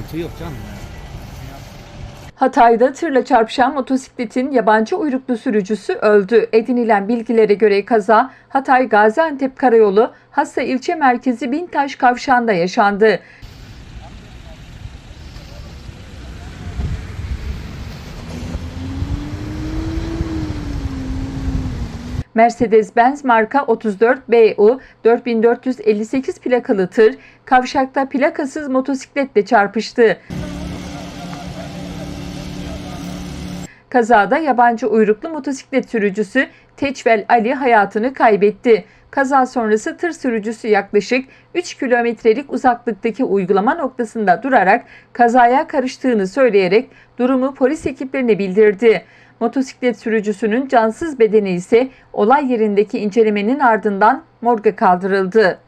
sıkıntı yok canım. Hatay'da tırla çarpışan motosikletin yabancı uyruklu sürücüsü öldü. Edinilen bilgilere göre kaza Hatay Gaziantep Karayolu Hassa ilçe merkezi Bintaş kavşağında yaşandı. Mercedes-Benz marka 34 BU 4458 plakalı tır kavşakta plakasız motosikletle çarpıştı. Kazada yabancı uyruklu motosiklet sürücüsü Teçvel Ali hayatını kaybetti. Kaza sonrası tır sürücüsü yaklaşık 3 kilometrelik uzaklıktaki uygulama noktasında durarak kazaya karıştığını söyleyerek durumu polis ekiplerine bildirdi. Motosiklet sürücüsünün cansız bedeni ise olay yerindeki incelemenin ardından morga kaldırıldı.